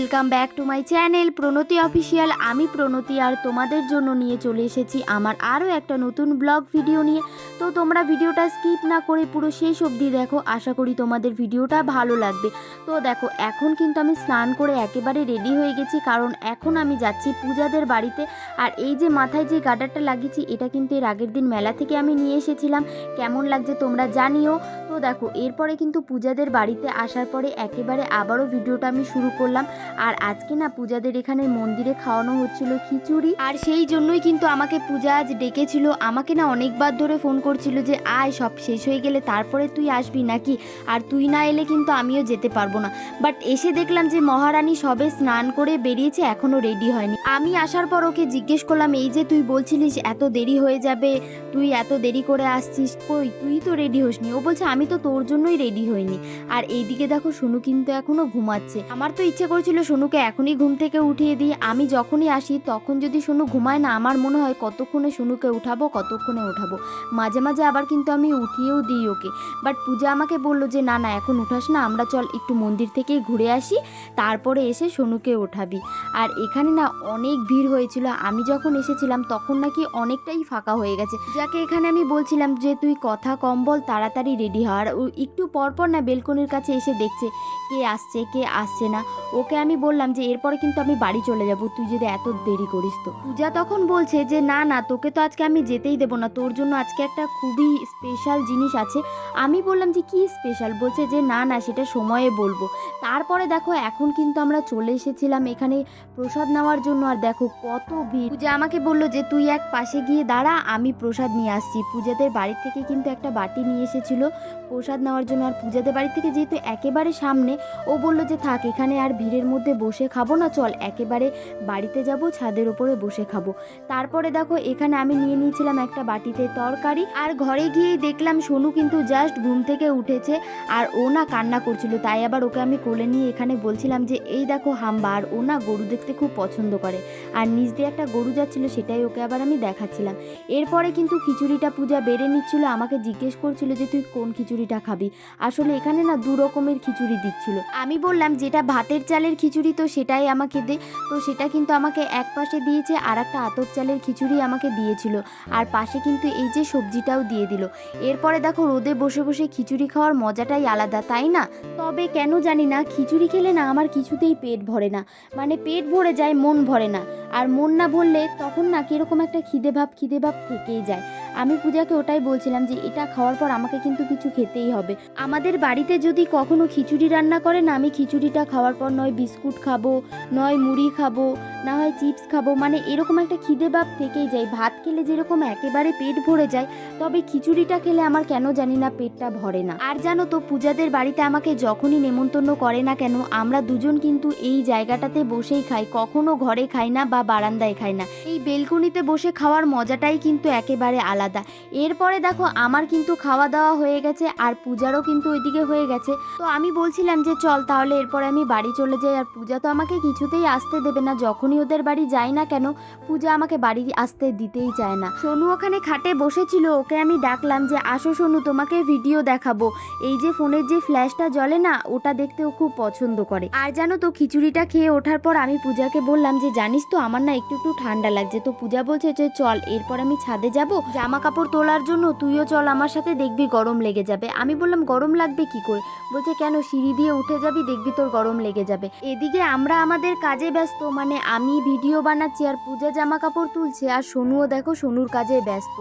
Welcome back to my channel Pranati official আমি প্রণতি আর তোমাদের জন্য নিয়ে চলে এসেছি আমার আরও একটা নতুন ব্লগ ভিডিও নিয়ে। তো তোমরা ভিডিওটা স্কিপ না করে পুরো শেষ অবধি দেখো, আশা করি তোমাদের ভিডিওটা ভালো লাগবে। তো দেখো, এখন কিন্তু আমি স্নান করে একেবারে রেডি হয়ে গেছি, কারণ এখন আমি যাচ্ছি পূজাদের বাড়িতে। আর এই যে মাথায় যে গার্ডারটা লাগিয়েছি, এটা কিন্তু এর আগের দিন মেলা থেকে আমি নিয়ে এসেছিলাম। কেমন লাগছে তোমরা জানিও। তো দেখো, এরপরে কিন্তু পূজাদের বাড়িতে আসার পরে একেবারে আবারও ভিডিওটা আমি শুরু করলাম। আর আজকে না পূজাদের এখানে মন্দিরে খাওয়ানো হচ্ছিল খিচুড়ি। আর সেই জন্যই কিন্তু আমাকে পূজা আজ ডেকেছিল। আমাকে না অনেকবার ধরে ফোন করছিল যে, আয়, সব শেষ হয়ে গেলে তারপরে তুই আসবি নাকি? আর তুই না এলে কিন্তু আমিও যেতে পারব না। বাট এসে দেখলাম যে, মহারানী সবে স্নান করে বেরিয়েছে এখনও রেডি হয়নি। আমি আসার পর ওকে জিজ্ঞেস করলাম, এই যে তুই বলছিলিস এত দেরি হয়ে যাবে, তুই এত দেরি করে আসছিস, কই? তুই তো রেডি হোসনি। ও বলছে, আমি তো তোর জন্যই রেডি হইনি। আর এইদিকে দেখো, সোনু কিন্তু এখনও ঘুমাচ্ছে। আমার তো ইচ্ছে করছিল সোনুকে এখনই ঘুম থেকে উঠিয়ে দিই। আমি যখনই আসি, তখন যদি সোনু ঘুমায় না, আমার মনে হয় কতক্ষণে সোনুকে উঠাবো, কতক্ষণে উঠাবো। মাঝে মাঝে আবার কিন্তু আমি উঠিয়েও দিই ওকে। বাট পূজা আমাকে বলল যে, না না, এখন উঠাস না, আমরা চল একটু মন্দির থেকে ঘুরে আসি, তারপরে এসে সোনুকে ওঠাবি। আর এখানে না অনেক ভিড় হয়েছিল। আমি যখন এসেছিলাম, তখন নাকি অনেকটাই ফাঁকা হয়ে গেছে। যাকে এখানে আমি বলছিলাম যে, তুই কথা কম বল, তাড়াতাড়ি রেডি হওয়ার ও একটু পরপর না বেলকনির কাছে এসে দেখছে, কে আসছে কে আসছে না। ওকে আমি বললাম যে এরপরে কিন্তু আমি বাড়ি চলে যাব, তুই যদি এত দেরি করিস তো। পূজা তখন বলছে যে, না না, তোকে তো আজকে আমি যেতেই দেবো না, তোর জন্য আজকে একটা খুবই স্পেশাল জিনিস আছে। আমি বললাম যে, কি স্পেশাল বলছে যে, না না, সেটা সময়ে বলব। তারপরে দেখো, এখন কিন্তু আমরা চলে এসেছিলাম এখানে প্রসাদ নেওয়ার জন্য, আর দেখো কত ভিড়। পূজা আমাকে বলল যে, তুই এক পাশে গিয়ে দাঁড়া, আমি প্রসাদ নিয়ে আসছি। পূজাদের বাড়ি থেকে কিন্তু একটা বাটি নিয়ে এসেছিল প্রসাদ নেওয়ার জন্য, আর পূজাদের বাড়ি থেকে যেহেতু একেবারে সামনে, ও বলল যে, থাক, এখানে আর ভিড়ের মধ্যে বসে খাব না, চল একেবারে বাড়িতে যাব, ছাদের ওপরে বসে খাব। তারপরে দেখো, এখানে আমি নিয়ে নিয়েছিলাম একটা বাটিতে তরকারি, আর ঘরে গিয়েই দেখলাম সোনু কিন্তু জাস্ট ঘুম থেকে উঠেছে, আর ও না কান্না করছিল। তাই আবার ওকে আমি কোলে নিয়ে এখানে বলছিলাম যে, এই দেখো হাম্বা, আর ও না গরু দেখতে খুব পছন্দ করে। আর নিচ দিয়ে একটা গরু যাচ্ছিল, সেটাই ওকে আবার আমি দেখাচ্ছিলাম। এরপরে কিন্তু খিচুড়িটা পূজা বেড়ে নিচ্ছিল, আমাকে জিজ্ঞেস করছিল যে, তুই কোন খিচুড়িটা খাবি? আসলে এখানে না দু রকমের খিচুড়ি দিচ্ছিল। আমি বললাম, যেটা ভাতের চালের খিচুড়ি তো সেটাই আমাকে দে, তো সেটা কিন্তু আমাকে এক পাশে দিয়েছে আর একটা আতর চালের খিচুড়ি আমাকে দিয়েছিল। আর পাশে কিন্তু এই যে সবজিটাও দিয়ে দিল। এরপরে দেখো রোদে বসে বসে খিচুড়ি খাওয়ার মজাটাই আলাদা, তাই না? তবে কেন জানি না, খিচুড়ি খেলে না আমার কিছুতেই পেট ভরে না। মানে পেট ভরে যায়, মন ভরে না। আর মন না ভরলে তখন না কীরকম একটা খিদে ভাব খিদে ভাব থেকেই যায়। আমি পূজাকে ওটাই বলছিলাম যে এটা খাওয়ার পর আমাকে কিন্তু কিছু খেতেই হবে। আমাদের বাড়িতে যদি কখনো খিচুড়ি রান্না করেন আমি খিচুড়িটা খাওয়ার পর নয় বিস্কুট খাব, নয় মুড়ি খাব না হয় চিপস খাব। মানে এরকম একটা খিদে ভাব থেকেই যায়। ভাত খেলে যেরকম একেবারে পেট ভরে যায়, তবে খিচুড়িটা খেলে আমার কেন জানি না পেটটা ভরে না। আর জানো তো, পূজাদের বাড়িতে আমাকে যখনই নেমন্তন্ন করে না কেন, আমরা দুজন কিন্তু এই জায়গাটাতে বসেই খাই। কখনো ঘরে খাই না বা বারান্দায় খাই না। এই বেলকুনিতে বসে খাওয়ার মজাটাই কিন্তু একেবারে আলাদা। এরপরে দেখো, আমার কিন্তু খাওয়া দাওয়া হয়ে গেছে আর পূজারও কিন্তু ওইদিকে হয়ে গেছে। তো আমি বলছিলাম যে, চল তাহলে এরপরে আমি বাড়ি চলে যাই। আর পূজা তো আমাকে কিছুতেই আসতে দেবে না। যখনই ওদের বাড়ি যাই না কেন? পূজা আমাকে বাড়ি আসতে দিতেই চায় না। সোনু ওখানে খাটে বসেছিল, ওকে আমি ডাকলাম যে, আসো সোনু, তোমাকে ভিডিও দেখাবো। এই যে ফোনের যে ফ্ল্যাশটা জ্বলে না, ওটা দেখতে ও খুব পছন্দ করে। আর জানো তো, খিচুড়িটা খেয়ে ওঠার পর আমি পূজাকে বললাম যে, জানিস তো, আমার না একটু একটু ঠান্ডা লাগছে। তো পূজা বলছে, যে, চল, এরপর আমি ছাদে যাব। জামা কাপড় তোলার জন্য তুইও চল আমার সাথে, দেখবি গরম লেগে যাবে। আমি বললাম, গরম লাগবে কি করে? বলছে, কেন, সিঁড়ি দিয়ে উঠে যাবি, দেখবি তোর গরম লেগে যাবে। এদিকে আমরা আমাদের কাজে ব্যস্ত মানে আমি ভিডিও বানাচ্ছি আর পূজা জামা কাপড় তুলছে। আর সোনুও দেখো সোনুর কাজে ব্যস্ত।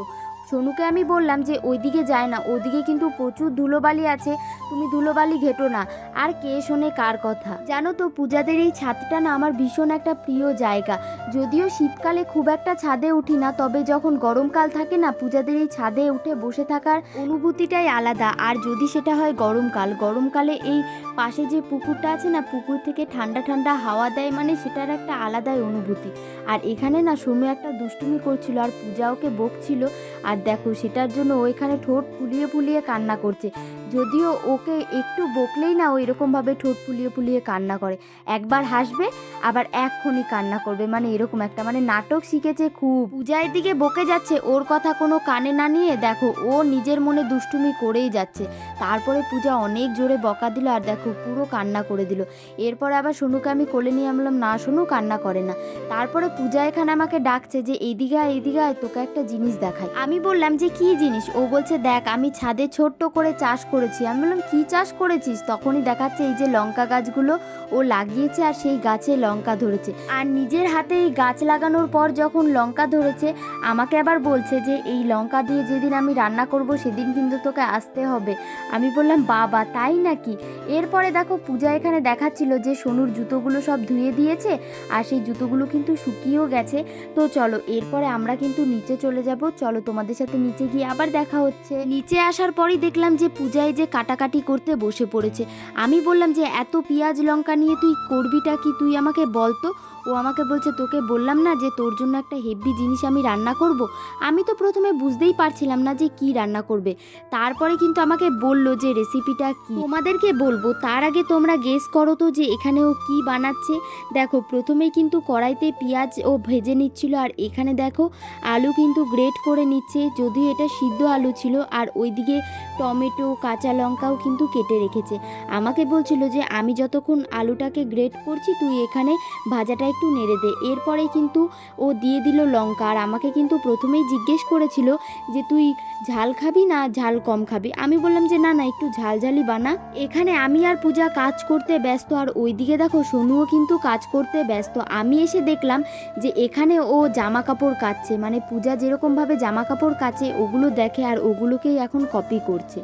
সোনুকে আমি বললাম যে ওইদিকে যায় না ওইদিকে কিন্তু প্রচুর ধুলোবালি আছে, তুমি ধুলোবালি ঘেটো না। আর কে শোনে কার কথা? জানো তো পূজাদের এই ছাদটা না আমার ভীষণ একটা প্রিয় জায়গা। যদিও শীতকালে খুব একটা ছাদে উঠি না, তবে যখন গরমকাল থাকে না, পূজাদের এই ছাদে উঠে বসে থাকার অনুভূতিটাই আলাদা। আর যদি সেটা হয় গরমকাল, গরমকালে এই পাশে যে পুকুরটা আছে না, পুকুর থেকে ঠান্ডা ঠান্ডা হাওয়া দেয় মানে সেটার একটা আলাদাই অনুভূতি। আর এখানে না সোনু একটা দুষ্টুমি করছিল, আর পূজা ওকে বকছিল, আর দেখো সেটার জন্য ওইখানে ঠোঁট ফুলিয়ে ফুলিয়ে কান্না করছে। যদিও ওকে একটু বকলেই না ও এরকমভাবে ঠোঁট ফুলিয়ে ফুলিয়ে কান্না করে। একবার হাসবে, আবার এক্ষুনি কান্না করবে। মানে এরকম একটা মানে নাটক শিখেছে খুব। পূজার দিকে বকে যাচ্ছে, ওর কথা কোনো কানে না নিয়ে দেখো ও নিজের মনে দুষ্টুমি করেই যাচ্ছে। তারপরে পূজা অনেক জোরে বকা দিল আর দেখো পুরো কান্না করে দিল। এরপরে আবার সোনুকে আমি কোলে নিয়ে আমলাম না সোনু, কান্না করে না। তারপরে পূজা এখানে আমাকে ডাকছে যে, এইদিকে আয় এইদিকে আয়, তোকে একটা জিনিস দেখায় আমি বললাম যে, কি জিনিস? ও বলছে, দেখ, আমি ছাদে ছোট্ট করে চাষ করেছি। আমি বললাম, কি চাষ করেছিস? তখনই দেখাচ্ছে এই যে লঙ্কা গাছগুলো ও লাগিয়েছে আর সেই গাছে লঙ্কা ধরেছে। আর নিজের হাতে এই গাছ লাগানোর পর যখন লঙ্কা ধরেছে, আমাকে আবার বলছে যে, এই লঙ্কা দিয়ে যেদিন আমি রান্না করব, সেদিন কিন্তু তোকে আসতে হবে। আমি বললাম, বাবা, তাই নাকি? এরপরে দেখো, পূজা এখানে দেখাচ্ছিল যে, সোনুর জুতোগুলো সব ধুয়ে দিয়েছে আর সেই জুতোগুলো কিন্তু শুকিয়েও গেছে। তো চলো, এরপরে আমরা কিন্তু নিচে চলে যাব। চলো তোমাদের সাথে নিচে গিয়ে আবার দেখা হচ্ছে। নিচে আসার পরই দেখলাম যে পূজায় যে কাটাকাটি করতে বসে পড়েছে। আমি বললাম যে, এত পেঁয়াজ, লঙ্কা নিয়ে তুই করবিটা কি? তুই আমাকে বল তো। ও আমাকে বলছে, তোকে বললাম না যে তোর জন্য একটা হেভি জিনিস আমি রান্না করব? আমি তো প্রথমে বুঝতেই পারছিলাম না যে কি রান্না করবে। তারপরে কিন্তু আমাকে বলল যে রেসিপিটা কি? তোমাদেরকে বলব, তার আগে তোমরা গেস করো তো যে এখানে ও কি বানাচ্ছে। দেখো প্রথমেই কিন্তু কড়াইতে পেঁয়াজ ও ভেজে নিচ্ছিল, আর এখানে দেখো, আলু কিন্তু গ্রেট করে নিচ্ছে। যদিও এটা সিদ্ধ আলু ছিল, আর ওইদিকে টমেটো, কাঁচা লঙ্কাও কিন্তু কেটে রেখেছে। আমাকে বলছিল যে, আমি যতক্ষণ আলুটাকে গ্রেট করছি, তুই এখানে ভাজাটা একটু নেড়ে দে। এরপরে কিন্তু ও দিয়ে দিল লঙ্কা। আর আমাকে কিন্তু প্রথমেই জিজ্ঞেস করেছিল যে, তুই ঝাল খাবি না ঝাল কম খাবি? আমি বললাম যে, না না, একটু ঝাল ঝালই বানা। এখানে আমি আর পূজা কাজ করতে ব্যস্ত। আর ওইদিকে দেখো সোনুও কিন্তু কাজ করতে ব্যস্ত। আমি এসে দেখলাম যে, এখানে ও জামা কাপড় কাচ্ছে। মানে পূজা যেরকমভাবে জামা কাপড় কাচে, ওগুলো দেখে আর ওগুলোকেই এখন কপি করছে।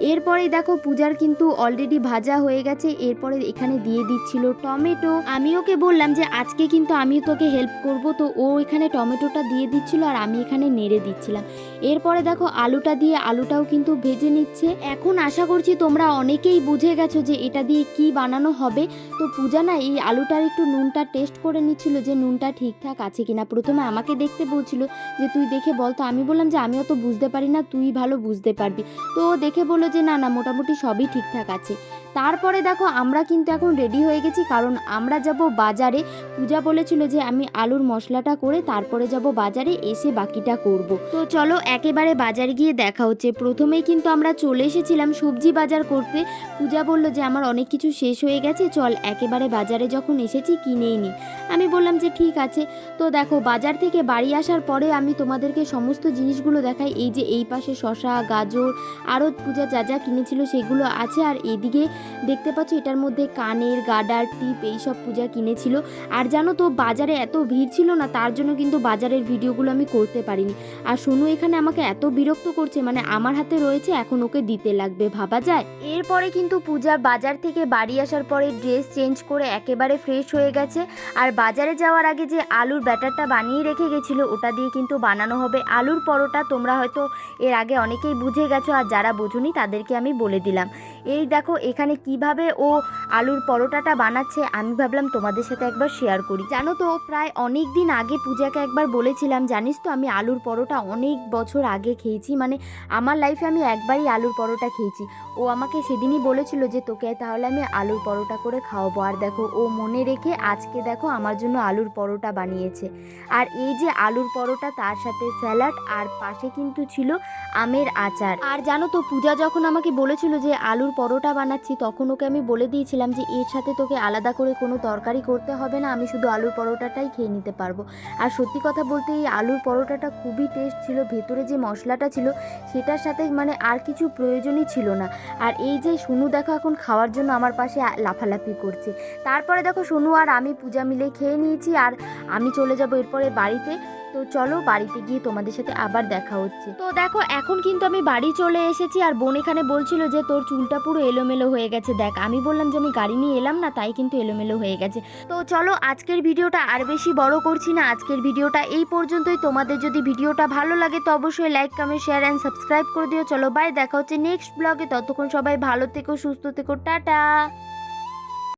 এরপরে দেখো পূজার কিন্তু অলরেডি ভাজা হয়ে গেছে। এরপরে এখানে দিয়ে দিচ্ছিল টমেটো। আমি ওকে বললাম যে আজকে কিন্তু আমি তোকে হেল্প করব। তো ও এখানে টমেটোটা দিয়ে দিচ্ছিল আর আমি এখানে নেড়ে দিচ্ছিলাম। এরপরে দেখো আলুটা দিয়ে আলুটাও কিন্তু ভেজে নিচ্ছে। এখন আশা করছি তোমরা অনেকেই বুঝে গেছো যে এটা দিয়ে কি বানানো হবে। তো পূজা না এই আলুটার একটু নুনটা টেস্ট করে নিচ্ছিল যে নুনটা ঠিকঠাক আছে কিনা। প্রথমে আমাকে দেখতে বলছিল যে, তুই দেখে বল। তো আমি বললাম যে আমিও তো বুঝতে পারি না, তুই ভালো বুঝতে পারবি। তো ও দেখে বলল যে, না না, মোটামুটি সবই ঠিকঠাক আছে। তারপরে দেখো, আমরা কিন্তু এখন রেডি হয়ে গেছি, কারণ আমরা যাব বাজারে। পূজা বলেছিল যে আমি আলুর মশলাটা করে তারপরে যাব বাজারে, এসে বাকিটা করব। তো চলো, একেবারে বাজারে গিয়ে দেখা হচ্ছে। প্রথমেই কিন্তু আমরা চলে এসেছিলাম সবজি বাজার করতে। পূজা বলল যে আমার অনেক কিছু শেষ হয়ে গেছে, চল একেবারে বাজারে যখন এসেছি কিনেই নি। আমি বললাম যে ঠিক আছে। তো দেখো, বাজার থেকে বাড়ি আসার পরে আমি তোমাদেরকে সমস্ত জিনিসগুলো দেখাই। এই যে এই পাশে শশা গাজর, আরও পূজা যা যা কিনেছিল সেগুলো আছে। আর এদিকে দেখতে পাচ্ছ এটার মধ্যে কানের, গাডার, টিপ এইসব পূজা কিনেছিল। আর জানো তো, বাজারে এত ভিড় ছিল না, তার জন্য কিন্তু বাজারের ভিডিওগুলো আমি করতে পারিনি। আর সোনু এখানে আমাকে এত বিরক্ত করছে মানে আমার হাতে রয়েছে, এখন ওকে দিতে লাগবে, ভাবা যায়? এরপরে কিন্তু পূজা বাজার থেকে বাড়ি আসার পরে ড্রেস চেঞ্জ করে একেবারে ফ্রেশ হয়ে গেছে। আর বাজারে যাওয়ার আগে যে আলুর ব্যাটারটা বানিয়ে রেখে গেছিল, ওটা দিয়ে কিন্তু বানানো হবে। আলুর পরোটা তোমরা হয়তো এর আগে অনেকেই বুঝে গেছো, আর যারা বোঝুনি তাদেরকে আমি বলে দিলাম। এই দেখো, এখানে কীভাবে ও আলুর পরোটাটা বানাচ্ছে, আমি ভাবলাম তোমাদের সাথে একবার শেয়ার করি। জানো তো, প্রায় অনেক দিন আগে পূজাকে একবার বলেছিলাম, জানিস তো আমি আলুর পরোটা অনেক বছর আগে খেয়েছি মানে আমার লাইফে আমি একবারই আলুর পরোটা খেয়েছি। ও আমাকে সেদিনই বলেছিল যে, তোকে তাহলে আমি আলুর পরোটা করে খাওয়াবো। আর দেখো, ও মনে রেখে আজকে দেখো আমার জন্য আলুর পরোটা বানিয়েছে। আর এই যে আলুর পরোটা, তার সাথে স্যালাড আর পাশে কিন্তু ছিল আমের আচার। আর জানো তো, পূজা যখন আমাকে বলেছিল যে, আলুর পরোটা বানাচ্ছি তখন ওকে আমি বলে দিয়েছিলাম যে, এর সাথে তোকে আলাদা করে কোনো তরকারি করতে হবে না, আমি শুধু আলুর পরোটাটাই খেয়ে নিতে পারব। আর সত্যি কথা বলতে, এই আলুর পরোটাটা খুবই টেস্ট ছিল, ভেতরে যে মশলাটা ছিল, সেটার সাথে মানে আর কিছু প্রয়োজনই ছিল না। আর এই যে সোনু দেখো এখন খাওয়ার জন্য আমার পাশে লাফালাফি করছে। তারপরে দেখো সোনু আর আমি পূজা মিলে খেয়ে নিয়েছি, আর আমি চলে যাব এরপরে বাড়িতে। তো চলো বাড়িতে গিয়ে তোমাদের সাথে আবার দেখা হচ্ছে। তো দেখো, এখন কিন্তু আমি বাড়ি চলে এসেছি আর বোন এখানে বলছিল যে তোর চুলটা পুরো এলোমেলো হয়ে গেছে, দেখ। আমি বললাম যে আমি গাড়ি নিয়ে এলাম না, তাই কিন্তু এলোমেলো হয়ে গেছে। তো চলো, আজকের ভিডিওটা আর বেশি বড় করছি না। আজকের ভিডিওটা এই পর্যন্তই। তোমাদের যদি ভিডিওটা ভালো লাগে তো অবশ্যই like comment share and subscribe করে দিও। চলো বাই দেখা হচ্ছে নেক্সট ব্লগে ততক্ষণ সবাই ভালো থেকো, সুস্থ থেকো। টাটা!